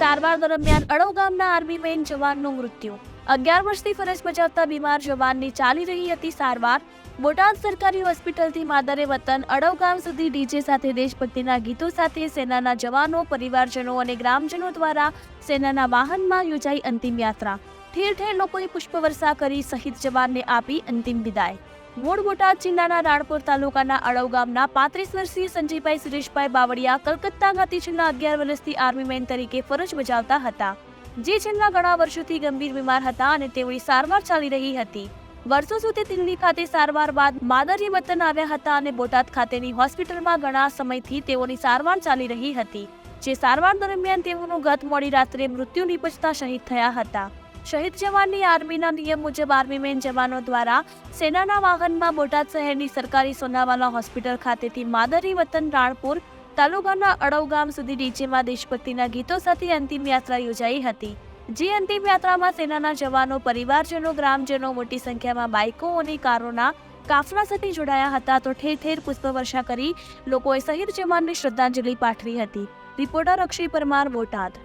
સારવાર દરમિયાન અડવ ગામના આર્મી મેન જવાનનું મૃત્યુ. અગિયાર વર્ષથી ફરજ બજાવતા બીમાર જવાનની ચાલી રહી હતી સારવાર. બોટાદ સરકારી હોસ્પિટલથી માદરે વતન અડવ ગામ સુધી ડીજે સાથે દેશભક્તિના ગીતો સાથે સેનાના જવાનો, પરિવારજનો અને ગ્રામજનો દ્વારા સેનાના વાહનમાં યોજાઈ અંતિમ યાત્રા. ઠેર ઠેર લોકોએ પુષ્પવર્ષા કરી શહીદ જવાનને આપી અંતિમ વિદાય. મૂળ બોટાદ જિલ્લાના રાણપુર તાલુકાના અળવ ગામના પાંત્રીસ વર્ષીય સંજયભાઈ સુરેશભાઈ બાવળિયા કલકત્તા ખાતે છેલ્લા અગિયાર વર્ષથી આર્મીમેન તરીકે ફરજ બજાવતા હતા. જે છેલ્લા ઘણા વર્ષોથી ગંભીર બીમાર હતા અને તેઓની સારવાર ચાલી રહી હતી. વર્ષો સુધી દિલ્હી ખાતે સારવાર બાદ માદરી વતન આવ્યા હતા અને બોટાદ ખાતેની હોસ્પિટલમાં ઘણા સમયથી તેઓની સારવાર ચાલી રહી હતી. જે સારવાર દરમિયાન તેઓનું ગત મોડી રાત્રે મૃત્યુ નિપજતા શહીદ થયા હતા. શહીદ જવાનની આર્મીના નિયમ મુજબ આર્મીમેન જવાનો દ્વારા સેનાના વાહનમાં બોટાદ શહેરની સરકારી સોનાવાલા હોસ્પિટલ ખાતેથી માદરી વતન રાણપુર તાલુકાના અડવ ગામ સુધી ડીજેમાં દેશભક્તિના ગીતો સાથે અંતિમ યાત્રા યોજાઈ હતી. જે અંતિમ યાત્રામાં સેનાના જવાનો, પરિવારજનો, ગ્રામજનો, મોટી સંખ્યામાં બાઇકો અને કારોના કાફલા સાથે જોડાયા હતા તો ઠેર ઠેર પુષ્પવર્ષા કરી લોકોએ શહીદ જવાનને શ્રદ્ધાંજલિ પાઠવી હતી. રિપોર્ટર અક્ષય પરમાર, બોટાદ.